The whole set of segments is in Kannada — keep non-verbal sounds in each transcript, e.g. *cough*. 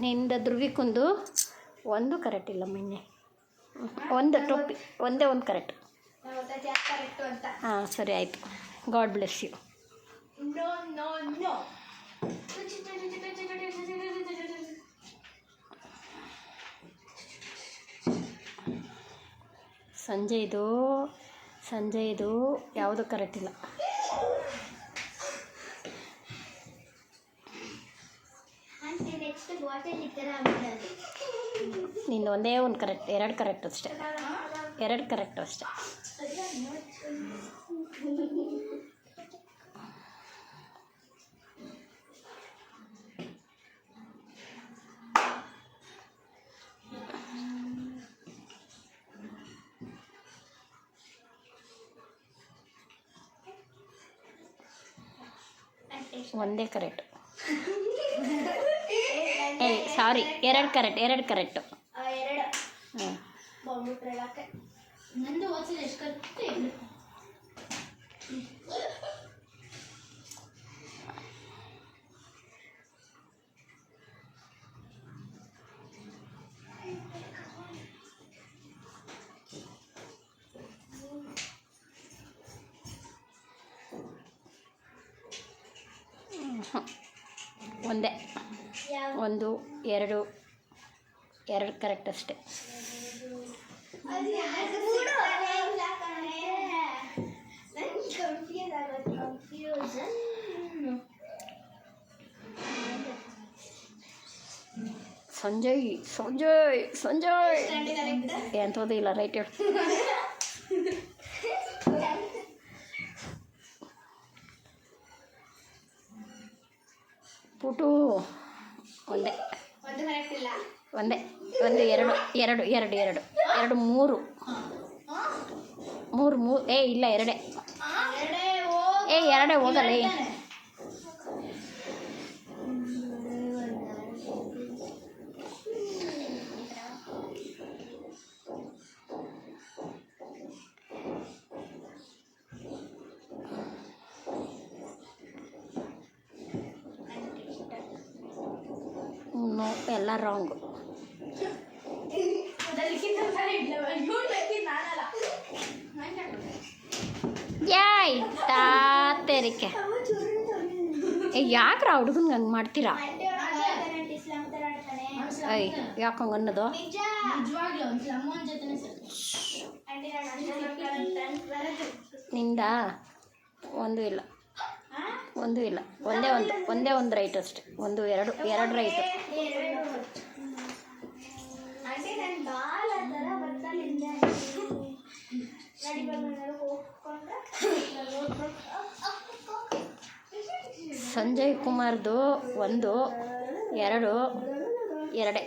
ನಿಂದ ಧ್ರುವಿಕುಂದು ಒಂದು ಕರೆಕ್ಟ್ ಇಲ್ಲ ಮೊನ್ನೆ. ಒಂದು ಟೊಪ್ಪಿ, ಒಂದೇ ಒಂದು ಕರೆಕ್ಟ್ ಹಾಂ, ಸರಿ ಆಯಿತು. ಗಾಡ್ ಬ್ಲೆಸ್ ಯು ಸಂಜೆ ಇದು ಸಂಜೆ ಇದು, ಯಾವುದು ಕರೆಕ್ಟ್ ಇಲ್ಲ. ನಿಂದು ಒಂದೇ ಒಂದು ಕರೆಕ್ಟ್ ಎರಡು ಕರೆಕ್ಟ್ ಅಷ್ಟೇ. ಎರಡು ಕರೆಕ್ಟ್ ಅಷ್ಟೇ. ಒಂದೇ ಕರೆಕ್ಟ್. ಸಾರಿ ಎರಡು ಕರೆಕ್ಟ್ ಎರಡು ಕರೆಕ್ಟು ಎರಡು ಹಾಂ ಬಂದ್ಬಿಟ್ರಳಕ್ಕೆ ನಂದು ಓದಿಸಿದ ಎಷ್ಟು ಕರೆಕ್ಟ್ ಎರಡು ಒಂದೇ ಯಾವ ಒಂದು ಎರಡು ಎರಡು ಕರೆಕ್ಟ್ ಅಷ್ಟೇ. ಸಂಜಯ್ ಸಂಜಯ್ ಸಂಜಯ್. ಎಂತೋದೇ ಇಲ್ಲ ರೈಟ್ ಹೇಳು. ಪುಟು. ಒಂದೇ. ಒಂದು. ಒಂದೇ. ಎರಡು ಎರಡು ಎರಡು ಎರಡು. ಎರಡು ಮೂರು. ಮೂರು ಮೂರು ಏ ಇಲ್ಲ ಎರಡೇ. ಏ ಎರಡೇ ಹೋಗಲ್ಲ ಏ ಹೇಳ್ತಾನೆ. ನೋ ಎಲ್ಲ ರಾಂಗ್ ಯಾಯ್ ತಾತೇರಿಕೆ. ಯಾಕ್ರ ಹುಡುಗನ್ಗೆ ಹಂಗೆ ಮಾಡ್ತೀರಾ? ಐ ಯಾಕೆ ಹಂಗೆ ಅನ್ನೋದು? ನಿಂದ? ಒಂದು ಇಲ್ಲ. ಒಂದು ಇಲ್ಲ, ಒಂದೇ ಒಂದು ಒಂದೇ ಒಂದು ರೈಟ್ ಅಷ್ಟೆ, ಒಂದು ಎರಡು ಎರಡು ರೈಟ್ ಸಂಜಯ್ ಕುಮಾರ್ದು ಒಂದು, ಎರಡು, ಎರಡೇ.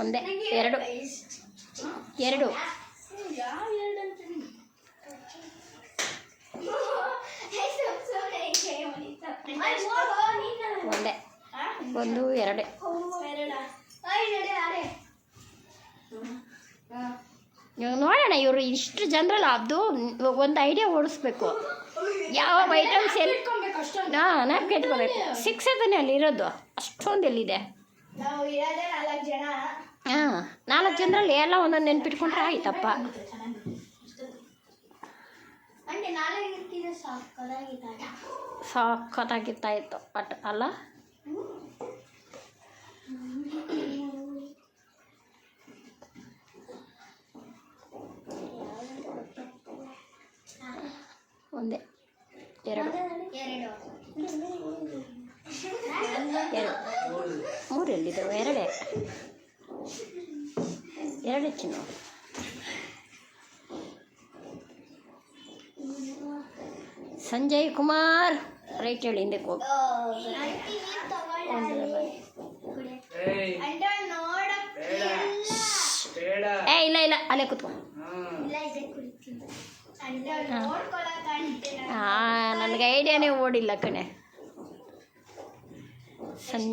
ಒಂದೇ ಎರಡು. ಎರಡು. ಒಂದೇ. ಒಂದು ಎರಡೇ. ಇವಾಗ ನೋಡೋಣ ಇವರು ಇಷ್ಟು ಜನರಲ್ಲ ಅದು ಒಂದು ಐಡಿಯಾ ಓಡಿಸ್ಬೇಕು. ಯಾವ ಐಟಮ್ಸ್ ಎಲ್ಲಿ ಹಾಂ ನಾಲ್ಕು ಇಟ್ಕೋಬೇಕು. ಸಿಕ್ಸ್ ಅದನ್ನೇ ಅಲ್ಲಿ ಇರೋದು. ಅಷ್ಟೊಂದು ಎಲ್ಲಿದೆ? ನಾವು ಇರೋದೇ ನಾಲ್ಕು ಜನ. ನಾಲ್ಕು ಜನರಲ್ಲಿ ಎಲ್ಲ ಒಂದೊಂದು ನೆನ್ಪಿಟ್ಕೊಂಡ್ರೆ ಆಯ್ತಪ್ಪ. ಇತ್ತು ಬಟ್ ಅಲ್ಲ ಒಂದೇ ಎರಡು ಎರಡು ಎರಡು ಮೂರು ಎಲ್ಲಿದ್ದಾವೆ ಎರಡೇ ಎರಡೇ ಚಿನ್ನ ಸಂಜಯ್ ಕುಮಾರ್. ರೈಟ್ ಹೇಳಿ ಹಿಂದೆ ಹೋಗಿ. ಏ ಇಲ್ಲ ಇಲ್ಲ ಅಲ್ಲೇ ಕುತ್ಕೊ. ಇಲ್ಲ ಇದೆ ಕುಡಿತೀನಿ ಅಂದ್ರೆ ನೋಡ್ಕೊಳಕ್ ಆಂಟಿ ಹಾಂ ನನಗೆ ಐಡಿಯಾನೇ ಓಡಿಲ್ಲ ಕಣೆ. ಸನ್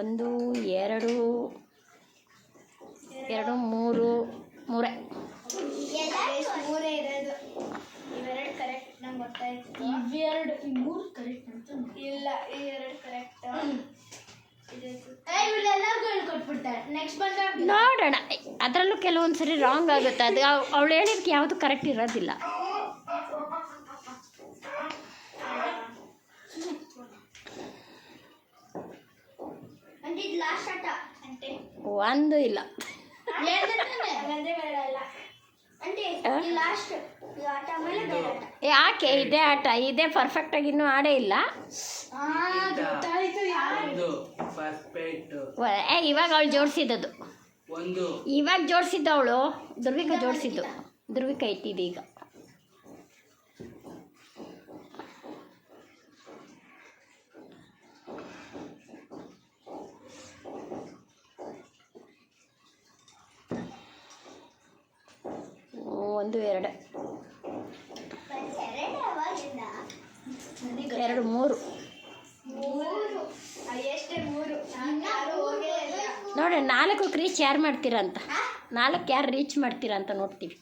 ಒಂದು ಎರಡು ಎರಡು ಮೂರೇ ಇರೋದು ಇವೆರಡು ಕರೆಕ್ಟ್ ನಂಗೆ ಗೊತ್ತಾಯ್ತು ಇವೆರಡು ಈ ಮೂರು ಕರೆಕ್ಟ್ ಅಂತ ಇಲ್ಲ ಈ ನೋಡೋಣ. ಅದರಲ್ಲೂ ಕೆಲವೊಂದು ಸರಿ ರಾಂಗ್ ಆಗುತ್ತೆ. ಅದು ಅವಳು ಹೇಳಿದಕ್ಕೆ ಯಾವುದು ಕರೆಕ್ಟ್ ಇರೋದಿಲ್ಲ. ಒಂದು ಇಲ್ಲ. ಯಾಕೆ ಇದೇ ಆಟ. ಇದೇ ಪರ್ಫೆಕ್ಟಾಗಿ ಇನ್ನೂ ಆಡೇ ಇಲ್ಲ. ಒಂದು ಪರ್ಫೆಕ್ಟ್ ವ- ಏ ಇವಾಗ ಅವಳು ಜೋಡಿಸಿದ್ದು ಒಂದು. ಇವಾಗ ಜೋಡಿಸಿದ್ದು ಅವಳು ದುರ್ವಿಕ ಜೋಡಿಸಿದ್ದು. ದುರ್ವಿಕ ಇಟ್ಟಿದ್ದು ಈಗ. ಒಂದು ಎರಡು ಅವಾಗಿಂದ ಎರಡು ಮೂರು ಮೂರು ಎಷ್ಟೇ ಮೂರು ಯಾರು ಹೋಗೇ ಇಲ್ಲ ನೋಡಿ ನಾಲ್ಕಕ್ಕೆ ರೀಚ್ ಯಾರು ಮಾಡ್ತೀರಂತ. ಅಂತ ನಾಲ್ಕು ಯಾರು ರೀಚ್ ಮಾಡ್ತೀರಾ ಅಂತ ನೋಡ್ತೀವಿ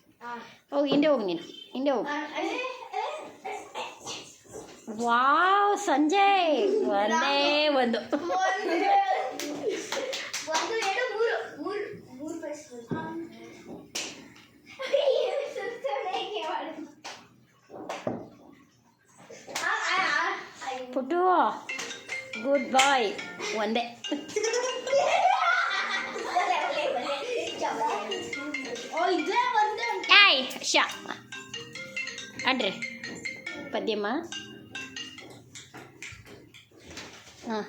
ಹೋಗಿ ಹಿಂದೆ ಹೋಗಿ ನೀನು ಹಿಂದೆ ಹೋಗಿ. ವಾವ್ ಸಂಜಯ್ ಒಂದೇ ಒಂದು. ಒಂದು ಎರಡು ಮೂರು ಮೂರು ಮೂರು ಬಸ್ಗಳು ಪುಟು ಗುಡ್ ಬಾಯ್ ಒಂದೇ. ಶಾ ಅಡ್ರಿ. ಪದ್ಯಮ್ಮ. ಹಾಂ.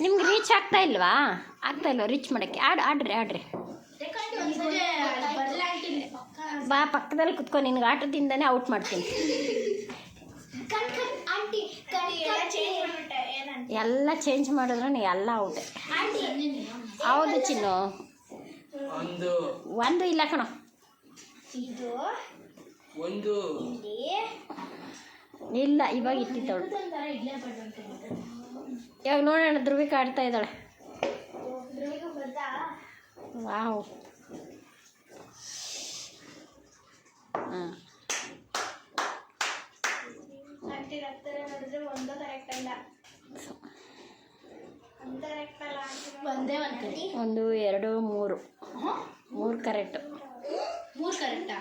ನಿಮ್ಗೆ ರೀಚ್ ಆಗ್ತಾ ಇಲ್ವಾ? ಆಗ್ತಾ ಇಲ್ವಾ ರೀಚ್ ಮಾಡೋಕ್ಕೆ. ಆಡ್, ಆಡ್ರಿ ಆಡ್ರಿ. ಬಾ, ಪಕ್ಕದಲ್ಲಿ ಕುತ್ಕೊ. ನಿನ್ಗೆ ಆಟದಿಂದನೇ ಔಟ್ ಮಾಡ್ತೀನಿ ಆಂಟಿ ಚೇಂಜ್ ಮಾಡ್ಬಿಟ್ಟೆ ಏನಂತ ಎಲ್ಲ ಚೇಂಜ್ ಮಾಡಿದ್ರು ನೀ ಎಲ್ಲ ಔಟ್ ಹೌದು ಚಿನ್ನು. ಒಂದು. ಒಂದು ಇಲ್ಲ ಕಣ. ಇದು. ಒಂದು. ಇಲ್ಲ ಇವಾಗ ಇಟ್ಟಿದ್ದವಳು ಇವಾಗ ನೋಡೋಣ ಧ್ರುವಿಕ ಆಡ್ತಾ ಇದ್ದಾಳೆ. ವಾವ್. ಹಾಂ. ಕರೆಕ್ಟ್ ಅಲ್ಲ ಒಂದು ಒಂದೇ ಒಂದು ಒಂದು ಎರಡು ಮೂರು. ಮೂರು ಕರೆಕ್ಟ್. ಮೂರು ಕರೆಕ್ಟಾ.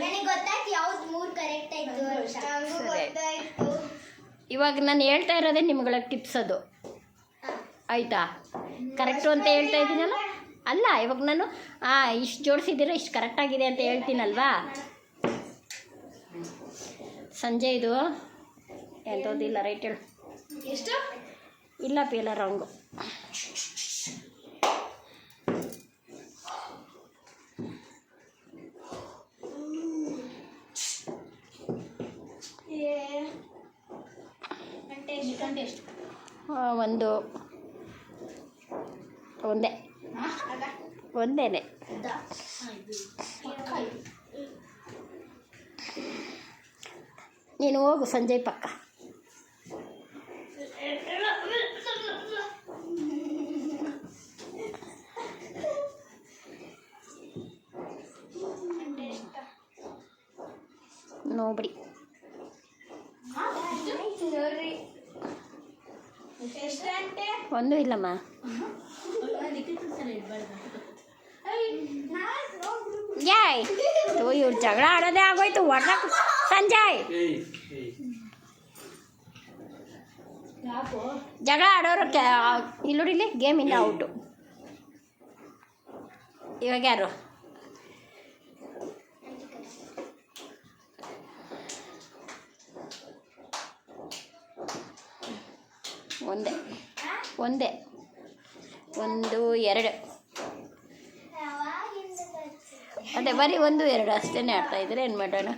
ನನಗೆ ಗೊತ್ತಾಯ್ತು ಯಾವ್ದು ಮೂರು ಕರೆಕ್ಟ್ ಆಯ್ತು ನಂಗೂ ಗೊತ್ತಾಯ್ತು. ಇವಾಗ ನಾನು ಹೇಳ್ತಾ ಇರೋದೇ ನಿಮ್ಗಳ ಟಿಪ್ಸ್ ಅದು. ಆಯಿತಾ? ಕರೆಕ್ಟು ಅಂತ ಹೇಳ್ತಾ ಇದ್ದೀನಲ್ಲ? ಅಲ್ಲ ಇವಾಗ ನಾನು ಹಾಂ ಇಷ್ಟು ಜೋಡಿಸಿದ್ದೀರ ಇಷ್ಟು ಕರೆಕ್ಟಾಗಿದೆ ಅಂತ ಹೇಳ್ತೀನಲ್ವಾ? ಸಂಜೆ ಇದು. ಎಂಥದ್ದಿಲ್ಲ ರೈಟ್ ಹೇಳು. ಎಷ್ಟು? ಇಲ್ಲ ಪೇಲ ಆ, ಒಂದು. ಒಂದೇ. ಒಂದೇನೆ. ನೀನು ಹೋಗು ಸಂಜಯ್ ಪಕ್ಕ. ಗಂಟೆ ಒಂದು ಇಲ್ಲಮ್ಮ. ತೋ ಇವ್ರು ಜಗಳ ಆಡೋದೇ ಆಗೋಯ್ತು ಹೊಡ್ದಕ್ ಸಂಜಯ್. ಜಗಳ ಆಡೋರು ಕೆ ಇಲ್ಲುಡಿಲಿ ಗೇಮಿಂದ ಔಟು. ಇವಾಗ ಯಾರು? ಒಂದೇ. ಒಂದೇ. ಒಂದು ಎರಡು. ಅದೇ ಬರೀ ಒಂದು ಎರಡು ಅಷ್ಟೇ ಆಡ್ತಾ ಇದ್ರೆ ಏನು ಮಾಡೋಣ?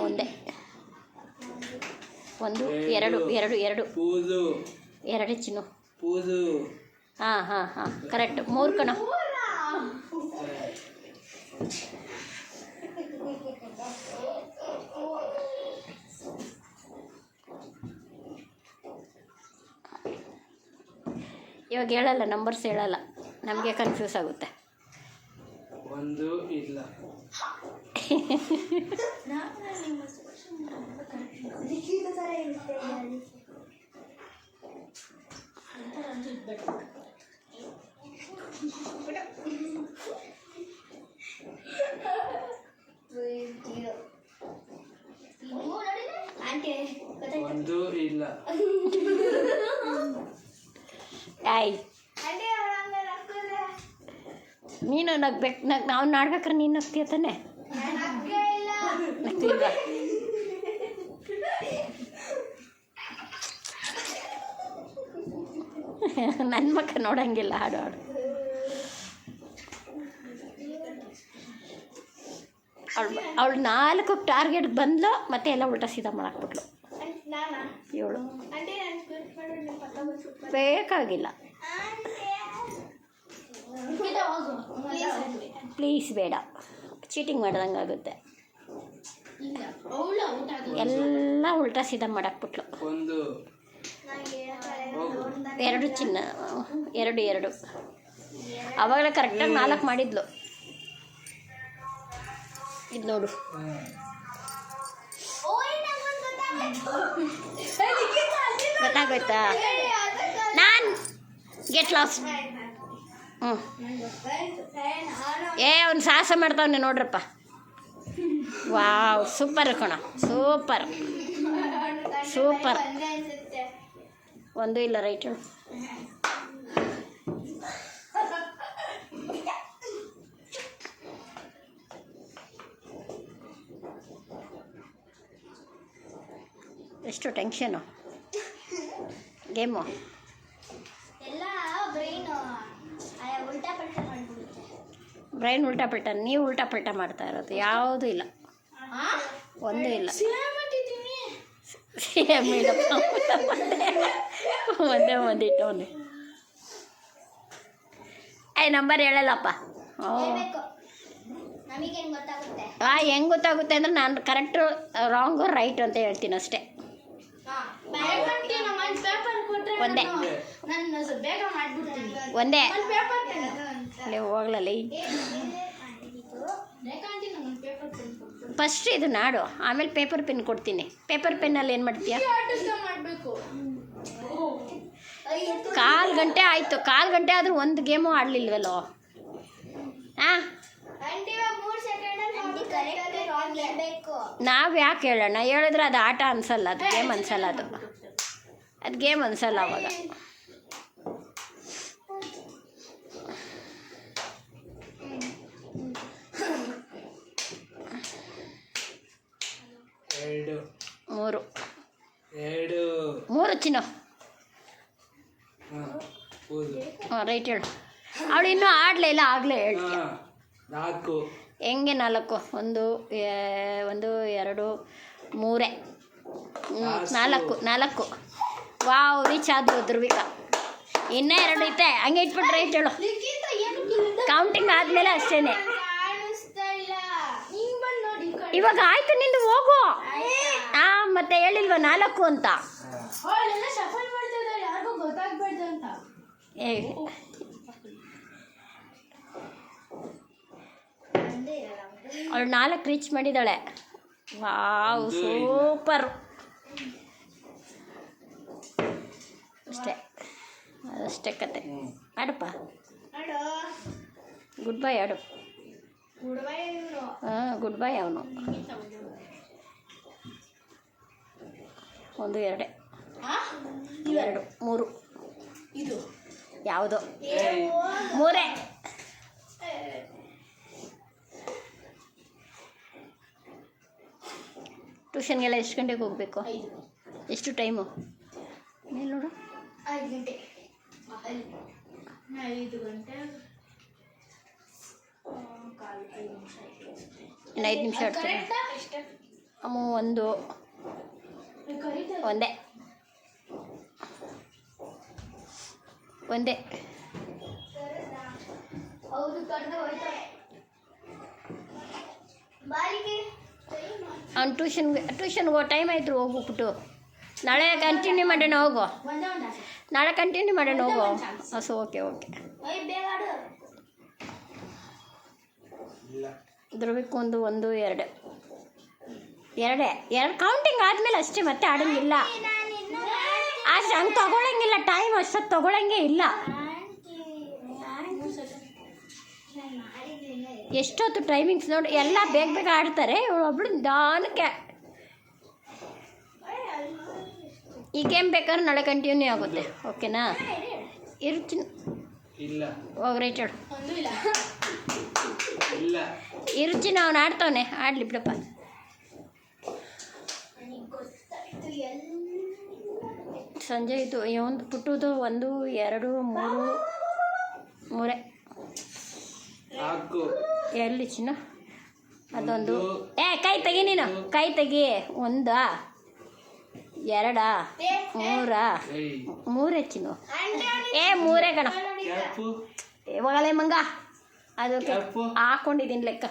ಒಂದೇ. ಒಂದು ಎರಡು ಎರಡು ಎರಡು. ಪೂಜು. ಎರಡು ಚಿನ್ನು. ಪೂಜು. ಹಾಂ ಹಾಂ ಹಾಂ. ಕರೆಕ್ಟ್. ಮೂರು ಕಣ. ಇವಾಗ ಹೇಳಲ್ಲ ನಂಬರ್ಸ್ ಹೇಳಲ್ಲ. ನಮಗೆ ಕನ್ಫ್ಯೂಸ್ ಆಗುತ್ತೆ. ಒಂದು ಇಲ್ಲ? ಒಂದು ಇಲ್ಲ. *laughs* ಆಯ್ ನೀನು ನಗ್ಬೇಕು ನಗ್ ನಾವು ನಾಡ್ಬೇಕಾರೆ ನೀನು ನಗ್ತೀಯ ತಾನೆ? ನನ್ನ ಮಕ್ಕ ನೋಡಂಗಿಲ್ಲ ಹಾಡು ಹಾಡು. ಅವಳು ಅವಳು ನಾಲ್ಕು ಟಾರ್ಗೆಟ್ ಬಂದ್ಲು ಮತ್ತೆ ಎಲ್ಲ ಉಲ್ಟಾ ಸೀದಾ ಮಾಡಾಕ್ಬಿಟ್ಲು. ಏಳು. ಇವಳು ಆಂಟಿ ನಾನು ಕ್ವಿಟ್ ಮಾಡಿ ನಿಮ್ಮ ಪಕ್ಕ ಬಂದು ಬೇಕಾಗಿಲ್ಲ. ಪ್ಲೀಸ್ ಬೇಡ. ಚೀಟಿಂಗ್ ಮಾಡ್ದಂಗೆ ಆಗುತ್ತೆ. ಎಲ್ಲ ಉಲ್ಟಾ ಸೀದಾ ಮಾಡಾಕ್ಬಿಟ್ಲು ಒಂದು. ಎರಡು ಚಿನ್ನ ಎರಡು ಎರಡು. ಅವಾಗಲೇ ಕರೆಕ್ಟಾಗಿ ನಾಲ್ಕು ಮಾಡಿದ್ಲು. ಇದು ನೋಡು. ಗೊತ್ತಾಗೋಯ್ತಾ? ನಾನು ಗೆಟ್ ಲಾಸ್ ಹ್ಞೂ ಏ, ಅವ್ನು ಸಾಹಸ ಮಾಡ್ತಾವನೆ ನೋಡ್ರಪ್ಪ. ವಾವ್ ಸೂಪರ್ ಕಣ ಸೂಪರ್ ಸೂಪರ್. ಒಂದು ಇಲ್ಲ ರೈಟ್ ಎಷ್ಟು ಟೆನ್ಷನು ಗೇಮು ಬ್ರೈನ್ ಉಲ್ಟಾ ಪಲ್ಟಾ ನೀವು ಉಲ್ಟಾ ಪಲ್ಟಾ ಮಾಡ್ತಾ ಇರೋದು, ಯಾವುದೂ ಇಲ್ಲ. ಒಂದೂ ಇಲ್ಲ. ಒಂದೇ ಐ ನಂಬರ್ ಹೇಳಲ್ಲಪ್ಪ. ಗೊತ್ತಾಗುತ್ತೆ ಆ, ಹೆಂಗೆ ಗೊತ್ತಾಗುತ್ತೆ ಅಂದ್ರೆ ನಾನು ಕರೆಕ್ಟು ರಾಂಗು ರೈಟ್ ಅಂತ ಹೇಳ್ತೀನಿ ಅಷ್ಟೇ. ಒಂದೇ. ನಾನು ಬೇಗ ಮಾಡ್ಬಿಡ್ತೀನಿ. ಒಂದೇ. ಹೋಗ್ಲಲ್ಲ ಫಸ್ಟ್ ಇದು ನಾಡು. ಆಮೇಲೆ ಪೇಪರ್ ಪೆನ್ ಕೊಡ್ತೀನಿ. ಪೇಪರ್ ಪೆನ್ನಲ್ಲಿ ಏನು ಮಾಡ್ತೀಯ? ಮಾಡಬೇಕು. ಕಾಲು ಗಂಟೆ ಆಯಿತು. ಕಾಲು ಗಂಟೆ ಆದರೂ ಒಂದು ಗೇಮು ಆಡಲಿಲ್ವಲ್ಲೋ? ಹಾಂ ಆಂಟಿ ಇವಾಗ ಮೂರು ಸೆಕೆಂಡ್ ಕರೆಕ್ಟ್ ರಾಂಗ್ ನಾವು ಯಾಕೆ ಹೇಳೋಣ? ಹೇಳಿದ್ರೆ ಅದು ಆಟ ಅನ್ಸಲ್ಲ ಅದು ಗೇಮ್ ಅನ್ಸಲ್ಲ ಅದು. ಅದು ಗೇಮ್ ಅನ್ಸಲ್ಲ ಅವಾಗ. ಮೂರು. ಮೂರು ಚಿನ್ನ. ಹಾಂ ರೈಟ್ ಹೇಳು. ಅವಳು ಇನ್ನೂ ಆಡಲೇ ಇಲ್ಲ ಆಗಲೇ ಹೇಳ್ತೀಯ? ನಾಲ್ಕು. ಹೆಂಗೆ ನಾಲ್ಕು? ಒಂದು ಒಂದು ಎರಡು ಮೂರೇ. ನಾಲ್ಕು ನಾಲ್ಕು. ವಾವ್ ರೀಚ್ ಆದ್ಲು ಧ್ರುವಿಕ. ಇನ್ನೂ ಎರಡು ಐತೆ ಹಂಗೆ ಇಟ್ಬಿಟ್ರೆ ಐತೆ ಹೇಳು. ಕೌಂಟಿಂಗ್ ಆದಮೇಲೆ ಅಷ್ಟೇನೆ. ಇವಾಗ ಆಯ್ತು ನಿಂದು ಹೋಗು. ಹಾ ಮತ್ತೆ ಹೇಳಿಲ್ವ ನಾಲ್ಕು ಅಂತ? ಅವಳು ನಾಲ್ಕು ರೀಚ್ ಮಾಡಿದ್ದಾಳೆ. ವಾವ್ ಸೂಪರ್ ಅಷ್ಟೇ ಅದಷ್ಟೇ ಕತೆ. ಆಡಪ್ಪ. ಗುಡ್ ಬೈ ಆಡು. ಹಾಂ ಗುಡ್ ಬೈ ಅವನು. ಒಂದು ಎರಡೇ. ಆ? ಎರಡು ಮೂರು. ಇದು. ಯಾವುದೋ. ಮೂರೇ. ಟ್ಯೂಷನ್ಗೆಲ್ಲ ಎಷ್ಟು ಗಂಟೆಗೆ ಹೋಗಬೇಕು? ಎಷ್ಟು ಟೈಮು ಮೇಲೆ ನೋಡು. ಐದು ಗಂಟೆ. ಐದು ಗಂಟೆ. ಇನ್ನು ಐದು ನಿಮಿಷ ಅಮ್ಮ ಒಂದು. ಒಂದೇ. ಒಂದೇ. ಅವ್ನು ಟ್ಯೂಷನ್ಗೆ ಟ್ಯೂಷನ್ಗೆ ಟೈಮ್ ಆಯ್ತು ಹೋಗ್ಬಿಟ್ಟು ನಾಳೆ ಕಂಟಿನ್ಯೂ ಮಾಡೋಣ ಹೋಗು. ನಾಳೆ ಕಂಟಿನ್ಯೂ ಮಾಡೋಣ ಹೋಗು. ಸೊ ಓಕೆ ಓಕೆ ದ್ರವಿಕೊಂದು ಧ್ರುವಕ್ಕೊಂದು ಒಂದು ಎರಡು. ಎರಡೇ. ಎರಡು ಕೌಂಟಿಂಗ್ ಆದಮೇಲೆ ಅಷ್ಟೇ ಮತ್ತೆ ಆಡೋಂಗಿಲ್ಲ. ಅಷ್ಟು ಹಂಗೆ ತೊಗೊಳಂಗಿಲ್ಲ ಟೈಮ್ ಅಷ್ಟೊತ್ತು ತೊಗೊಳಂಗೆ ಇಲ್ಲ. ಎಷ್ಟೊತ್ತು ಟೈಮಿಂಗ್ಸ್ ನೋಡಿ ಎಲ್ಲ ಬೇಗ ಬೇಗ ಆಡ್ತಾರೆ ಒಬ್ಳು ಒಬ್ಳು ಈ ಗೇಮ್ ಬೇಕಾದ್ರೆ ನಾಳೆ ಕಂಟಿನ್ಯೂ ಆಗುತ್ತೆ. ಓಕೆನಾ ಇರ್ತೀನಿ ಇಲ್ಲ. ಹೋಗಿ ರೈಟ್ ಹೇಳು ಇಲ್ಲ. ಇಲ್ಲ. ಇರುಚಿನ ಅವ್ನು ಆಡ್ತಾವನೆ. ಆಡಲಿ ಬಿಡಪ್ಪ. ಸಂಜೆ ಇದು ಒಂದು ಪುಟ್ಟದು ಒಂದು ಎರಡು ಮೂರು ಮೂರೇ. ಎಲ್ಲಿ ಚಿನ್ನ? ಅದೊಂದು. ಏ ಕೈ ತೆಗಿ ನೀನು. ಕೈ ತೆಗಿ. ಒಂದಾ? ಎರಡಾ? ಮೂರಾ? ಏಯ್ ಮೂರೇ ಚಿನ್ನು ಏ ಮೂರೇ ಕಣ. ಇವಾಗಲೇ ಮಂಗ. ಅದು ಕ್ಯಾಪು. ಹಾಕೊಂಡಿದ್ದೀನಿ ಲೆಕ್ಕ.